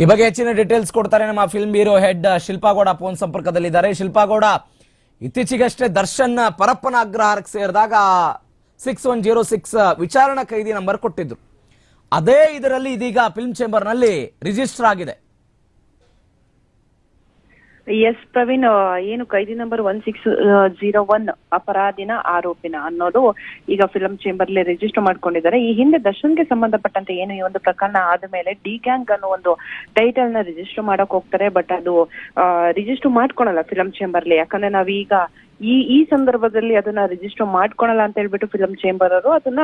ಈ ಬಗ್ಗೆ ಹೆಚ್ಚಿನ ಡೀಟೇಲ್ಸ್ ಕೊಡ್ತಾರೆ ನಮ್ಮ film hero head Shilpa Gowda phone ಸಂಪರ್ಕದಲ್ಲಿದ್ದಾರೆ. ಶಿಲ್ಪಾಗೌಡ, ಇತ್ತೀಚೆಗಷ್ಟೇ ದರ್ಶನ್ ಪರಪ್ಪನ ಅಗ್ರಹಾರಕ್ಕೆ ಸೇರಿದಾಗ ಸಿಕ್ಸ್ ಒನ್ ಜೀರೋ ಸಿಕ್ಸ್ ವಿಚಾರಣಾ ಕೈದಿ ನಂಬರ್ ಕೊಟ್ಟಿದ್ರು. ಅದೇ ಇದರಲ್ಲಿ ಇದೀಗ ಫಿಲ್ಮ್ ಚೇಂಬರ್ನಲ್ಲಿ ರಿಜಿಸ್ಟರ್ ಆಗಿದೆ. ಎಸ್ ಪ್ರವೀಣ್ ಏನು ಕೈದಿ number one six zero one ಅಪರಾಧಿನ ಆರೋಪಿನ ಅನ್ನೋದು ಈಗ ಫಿಲಂ ಚೇಂಬರ್ ರಿಜಿಸ್ಟರ್ ಮಾಡ್ಕೊಂಡಿದ್ದಾರೆ. ಈ ಹಿಂದೆ ದರ್ಶನ್ಗೆ ಸಂಬಂಧಪಟ್ಟಂತೆ ಏನು ಈ ಒಂದು ಪ್ರಕರಣ ಆದ ಮೇಲೆ ಡಿ ಗ್ಯಾಂಗ್ ಅನ್ನೋ ಒಂದು ಟೈಟಲ್ನ ರಿಜಿಸ್ಟರ್ ಮಾಡಕ್ ಹೋಗ್ತಾರೆ ಬಟ್ ಅದು ರಿಜಿಸ್ಟರ್ ಮಾಡ್ಕೊಳಲ್ಲ ಫಿಲಂ ಚೇಂಬರ್ ಅಲ್ಲಿ ಯಾಕಂದ್ರೆ ನಾವೀಗ ಈ ಈ ಸಂದರ್ಭದಲ್ಲಿ ಅದನ್ನ ರಿಜಿಸ್ಟರ್ ಮಾಡ್ಕೊಳಲ್ಲ ಅಂತ ಹೇಳ್ಬಿಟ್ಟು ಫಿಲಂ ಚೇಂಬರ್ ಅವರು ಅದನ್ನ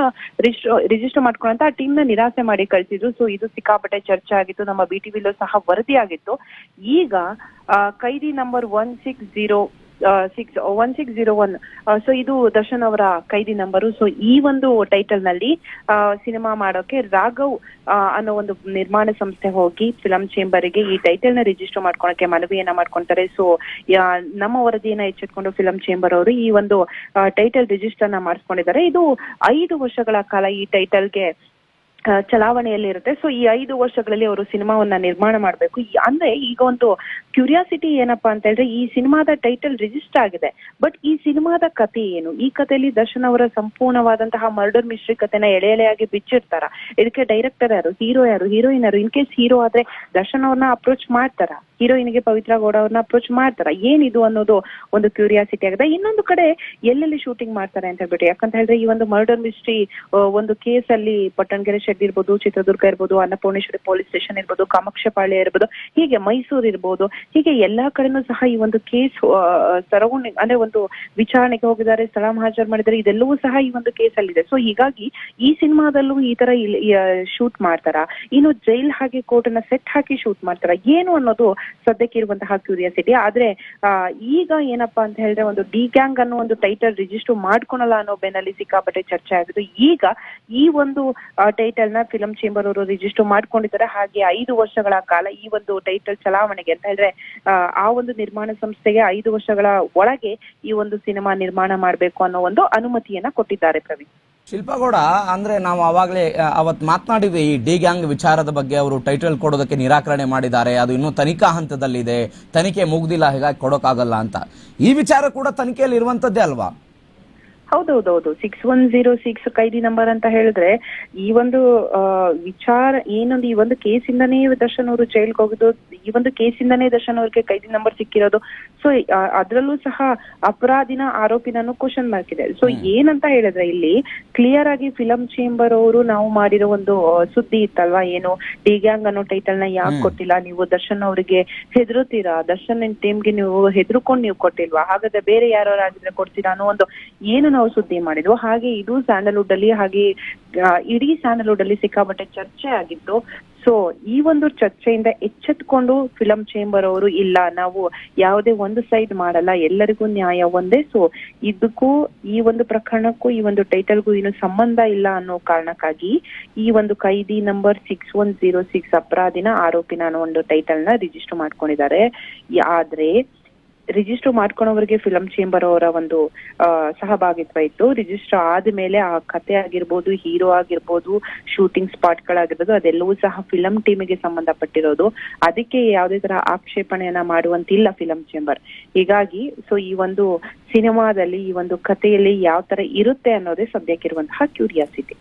ರಿಜಿಸ್ಟರ್ ಮಾಡ್ಕೊಳಂತ ಆ ಟೀಮ್ನ ನಿರಾಸೆ ಮಾಡಿ ಕಳ್ಸಿದ್ರು. ಸೊ ಇದು ಸಿಕ್ಕಾಪಟ್ಟೆ ಚರ್ಚೆ ಆಗಿತ್ತು. ನಮ್ಮ ಬಿ ಸಹ ವರದಿ ಆಗಿತ್ತು ಈಗ ಕೈದಿ number one six zero six one six zero one so ಇದು ದರ್ಶನ್ ಅವರ ಕೈದಿ ನಂಬರು. ಸೊ ಈ ಒಂದು ಟೈಟಲ್ನಲ್ಲಿ ಸಿನಿಮಾ ಮಾಡೋಕೆ ರಾಘವ್ ಅನ್ನೋ ಒಂದು ನಿರ್ಮಾಣ ಸಂಸ್ಥೆ ಹೋಗಿ ಫಿಲಂ ಚೇಂಬರ್ಗೆ ಈ ಟೈಟಲ್ನ ರಿಜಿಸ್ಟರ್ ಮಾಡ್ಕೊಳಕ್ಕೆ ಮನವಿಯನ್ನ ಮಾಡ್ಕೊಂತಾರೆ. ಸೊ ನಮ್ಮ ವರದಿಯನ್ನ ಎಚ್ಚೆತ್ಕೊಂಡು ಫಿಲಂ ಚೇಂಬರ್ ಅವರು ಈ ಒಂದು ಟೈಟಲ್ ರಿಜಿಸ್ಟರ್ನ ಮಾಡಿಸ್ಕೊಂಡಿದ್ದಾರೆ. ಇದು ಐದು ವರ್ಷಗಳ ಕಾಲ ಈ ಟೈಟಲ್ಗೆ ಗೆ ಚಲಾವಣೆಯಲ್ಲಿ ಇರುತ್ತೆ. ಸೊ ಈ ಐದು ವರ್ಷಗಳಲ್ಲಿ ಅವರು ಸಿನಿಮಾವನ್ನ ನಿರ್ಮಾಣ ಮಾಡಬೇಕು. ಅಂದ್ರೆ ಈಗ ಒಂದು ಕ್ಯೂರಿಯಾಸಿಟಿ ಏನಪ್ಪಾ ಅಂತ ಹೇಳಿದ್ರೆ ಈ ಸಿನಿಮಾದ ಟೈಟಲ್ ರಿಜಿಸ್ಟರ್ ಆಗಿದೆ. ಬಟ್ ಈ ಸಿನಿಮಾದ ಕಥೆ ಏನು? ಈ ಕಥೆಯಲ್ಲಿ ದರ್ಶನ್ ಅವರ ಸಂಪೂರ್ಣವಾದಂತಹ ಮರ್ಡರ್ ಮಿಸ್ಟ್ರಿ ಕಥೆನ ಎಳೆ ಎಳೆಯಾಗಿ ಬಿಚ್ಚಿರ್ತಾರ ಇದಕ್ಕೆ ಡೈರೆಕ್ಟರ್ ಯಾರು? ಹೀರೋ ಯಾರು? ಹೀರೋಯಿನ್ ಯಾರು? ಇನ್ ಕೇಸ್ ಹೀರೋ ಆದ್ರೆ ದರ್ಶನ್ ಅವ್ರನ್ನ ಅಪ್ರೋಚ್ ಮಾಡ್ತಾರ. ಹೀರೋಯಿನ್ಗೆ ಪವಿತ್ರ ಗೌಡ ಅವ್ರನ್ನ ಅಪ್ರೋಚ್ ಮಾಡ್ತಾರ. ಏನಿದು ಅನ್ನೋದು ಒಂದು ಕ್ಯೂರಿಯಾಸಿಟಿ ಆಗಿದೆ. ಇನ್ನೊಂದು ಕಡೆ ಎಲ್ಲೆಲ್ಲಿ ಶೂಟಿಂಗ್ ಮಾಡ್ತಾರೆ ಅಂತ ಹೇಳ್ಬಿಟ್ಟು, ಯಾಕಂತ ಹೇಳಿದ್ರೆ ಈ ಒಂದು ಮರ್ಡರ್ ಮಿಸ್ಟ್ರಿ ಒಂದು ಕೇಸ್ ಅಲ್ಲಿ ಪಟ್ಟಣಗೆರೆ ಶೆಡ್ ಇರ್ಬೋದು, ಚಿತ್ರದುರ್ಗ ಇರ್ಬೋದು, ಅನ್ನಪೂರ್ಣೇಶ್ವರಿ ಪೊಲೀಸ್ ಸ್ಟೇಷನ್ ಇರ್ಬೋದು ಕಾಮಾಕ್ಷಪಾಳ್ಯ ಇರ್ಬೋದು, ಹೀಗೆ ಮೈಸೂರು ಇರ್ಬೋದು ಹೀಗೆ ಎಲ್ಲಾ ಕಡೆನೂ ಸಹ ಈ ಒಂದು ಕೇಸ್ ಸರೌಂಡಿಂಗ್, ಅಂದ್ರೆ ಒಂದು ವಿಚಾರಣೆಗೆ ಹೋಗಿದ್ದಾರೆ, ಸ್ಥಳ ಹಾಜರು ಮಾಡಿದ್ದಾರೆ, ಇದೆಲ್ಲವೂ ಸಹ ಈ ಒಂದು ಕೇಸ್ ಅಲ್ಲಿದೆ ಸೊ ಹೀಗಾಗಿ ಈ ಸಿನಿಮಾದಲ್ಲೂ ಈ ತರ ಶೂಟ್ ಮಾಡ್ತಾರ? ಇನ್ನು ಜೈಲ್ ಹಾಗೆ ಕೋರ್ಟ್ ಅನ್ನ ಸೆಟ್ ಹಾಕಿ ಶೂಟ್ ಮಾಡ್ತಾರ? ಏನು ಅನ್ನೋದು ಸದ್ಯಕ್ಕೆ ಇರುವಂತಹ ಕ್ಯೂರಿಯಾಸಿಟಿ ಆದ್ರೆ ಈಗ ಏನಪ್ಪಾ ಅಂತ ಹೇಳಿದ್ರೆ ಒಂದು ಡಿ ಗ್ಯಾಂಗ್ ಅನ್ನೋ ಒಂದು ಟೈಟಲ್ ರಿಜಿಸ್ಟರ್ ಮಾಡ್ಕೊಳಲ್ಲ ಅನ್ನೋ ಬೆನ್ನಲ್ಲಿ ಸಿಕ್ಕಾಪಟ್ಟೆ ಚರ್ಚೆ ಆಗಿದ್ದು ಈಗ ಈ ಒಂದು ಟೈಟಲ್ನ ಫಿಲಂ ಚೇಂಬರ್ ಅವರು ರಿಜಿಸ್ಟರ್ ಮಾಡ್ಕೊಂಡಿದ್ದಾರೆ. ಹಾಗೆ ಐದು ವರ್ಷಗಳ ಕಾಲ ಈ ಒಂದು ಟೈಟಲ್ ಚಲಾವಣೆಗೆ ಅಂತ ಹೇಳಿದ್ರೆ ಆ, ಒಂದು ನಿರ್ಮಾಣ ಸಂಸ್ಥೆಗೆ ಐದು ವರ್ಷಗಳ ಒಳಗೆ ಈ ಒಂದು ಸಿನಿಮಾ ನಿರ್ಮಾಣ ಮಾಡಬೇಕು ಅನ್ನೋ ಒಂದು ಅನುಮತಿಯನ್ನ ಕೊಟ್ಟಿದ್ದಾರೆ ಪ್ರವೀಣ್. ಶಿಲ್ಪಗೌಡ ಅಂದ್ರೆ ನಾವು ಅವಾಗಲೇ ಅವತ್ ಮಾತನಾಡಿದ್ವಿ ಈ ಡಿ ಗ್ಯಾಂಗ್ ವಿಚಾರದ ಬಗ್ಗೆ ಅವರು ಟೈಟಲ್ ಕೊಡೋದಕ್ಕೆ ನಿರಾಕರಣೆ ಮಾಡಿದ್ದಾರೆ ಅದು ಇನ್ನೂ ತನಿಖಾ ಹಂತದಲ್ಲಿದೆ ತನಿಖೆ ಮುಗ್ದಿಲ್ಲ ಹೀಗಾಗಿ ಕೊಡೋಕ್ಕಾಗಲ್ಲ ಅಂತ. ಈ ವಿಚಾರ ಕೂಡ ತನಿಖೆಯಲ್ಲಿ ಇರುವಂತದ್ದೇ ಅಲ್ವಾ? ಹೌದೌದೌದು ಸಿಕ್ಸ್ ಒನ್ ಜೀರೋ ಸಿಕ್ಸ್ ಕೈದಿ ನಂಬರ್ ಅಂತ ಹೇಳಿದ್ರೆ ಈ ಒಂದು ವಿಚಾರ ಏನೊಂದು ಈ ಒಂದು ಕೇಸಿಂದನೇ ದರ್ಶನ್ ಅವರು ಜೈಲ್ಗೆ ಹೋಗೋದು ಈ ಒಂದು ಕೇಸಿಂದನೇ ದರ್ಶನ್ ಅವ್ರಿಗೆ ಕೈದಿ ನಂಬರ್ ಸಿಕ್ಕಿರೋದು. ಸೊ ಅದ್ರಲ್ಲೂ ಸಹ ಅಪರಾಧಿನ ಆರೋಪಿನೂ ಕ್ವಶನ್ ಮಾರ್ಕ್ ಇದೆ. ಸೊ ಏನಂತ ಹೇಳಿದ್ರೆ ಇಲ್ಲಿ ಕ್ಲಿಯರ್ ಆಗಿ ಫಿಲಂ ಚೇಂಬರ್ ಅವರು ನಾವು ಮಾಡಿರೋ ಒಂದು ಸುದ್ದಿ ಇತ್ತಲ್ವಾ ಏನು? ಡಿ ಗ್ಯಾಂಗ್ ಅನ್ನೋ ಟೈಟಲ್ನ ಯಾಕೆ ಕೊಟ್ಟಿಲ್ಲ? ನೀವು ದರ್ಶನ್ ಅವರಿಗೆ ಹೆದರುತ್ತೀರಾ? ದರ್ಶನ್ ಟೀಮ್ಗೆ ನೀವು ಹೆದರ್ಕೊಂಡು ನೀವು ಕೊಟ್ಟಿಲ್ವಾ? ಹಾಗಾದ್ರೆ ಬೇರೆ ಯಾರು ಆಗಿದ್ರೆ ಕೊಡ್ತೀರಾ ಅನ್ನೋ ಒಂದು ಏನು ನಾವು ಸುದ್ದಿ ಮಾಡಿದ್ವು. ಹಾಗೆ ಇದು ಸ್ಯಾಂಡಲ್ವುಡ್ ಅಲ್ಲಿ ಹಾಗೆ ಇಡೀ ಸ್ಯಾಂಡಲ್ವುಡ್ ಅಲ್ಲಿ ಸಿಕ್ಕಾಪಟ್ಟೆ ಚರ್ಚೆ ಆಗಿತ್ತು. ಸೊ ಈ ಒಂದು ಚರ್ಚೆಯಿಂದ ಎಚ್ಚೆತ್ಕೊಂಡು ಫಿಲಂ ಚೇಂಬರ್ ಅವರು, ಇಲ್ಲ, ನಾವು ಯಾವುದೇ ಒಂದು ಸೈಡ್ ಮಾಡಲ್ಲ, ಎಲ್ಲರಿಗೂ ನ್ಯಾಯ ಒಂದೇ. ಸೊ ಇದಕ್ಕೂ, ಈ ಒಂದು ಪ್ರಕರಣಕ್ಕೂ, ಈ ಒಂದು ಟೈಟಲ್ಗೂ ಏನು ಸಂಬಂಧ ಇಲ್ಲ ಅನ್ನೋ ಕಾರಣಕ್ಕಾಗಿ ಈ ಒಂದು ಕೈದಿ number six one zero six ಅಪರಾಧಿನ ಆರೋಪಿನ ಅನ್ನೋ ಒಂದು ಟೈಟಲ್ನ ರಿಜಿಸ್ಟರ್ ಮಾಡ್ಕೊಂಡಿದ್ದಾರೆ ಆದ್ರೆ ರಿಜಿಸ್ಟರ್ ಮಾಡ್ಕೊಳೋರಿಗೆ ಫಿಲಂ ಚೇಂಬರ್ ಅವರ ಒಂದು ಸಹಭಾಗಿತ್ವ ಇತ್ತು. ರಿಜಿಸ್ಟರ್ ಆದ್ಮೇಲೆ ಆ ಕತೆ ಆಗಿರ್ಬೋದು ಹೀರೋ ಆಗಿರ್ಬೋದು ಶೂಟಿಂಗ್ ಸ್ಪಾಟ್ ಗಳಾಗಿರ್ಬೋದು ಅದೆಲ್ಲವೂ ಸಹ ಫಿಲಂ ಟೀಮಿಗೆ ಸಂಬಂಧಪಟ್ಟಿರೋದು. ಅದಕ್ಕೆ ಯಾವುದೇ ತರ ಆಕ್ಷೇಪಣೆಯನ್ನ ಮಾಡುವಂತಿಲ್ಲ ಫಿಲಂ ಚೇಂಬರ್ ಹೀಗಾಗಿ ಸೊ ಈ ಒಂದು ಸಿನಿಮಾದಲ್ಲಿ ಈ ಒಂದು ಕಥೆಯಲ್ಲಿ ಯಾವ ತರ ಇರುತ್ತೆ ಅನ್ನೋದೇ ಸದ್ಯಕ್ಕಿರುವಂತಹ ಕ್ಯೂರಿಯಾಸಿಟಿ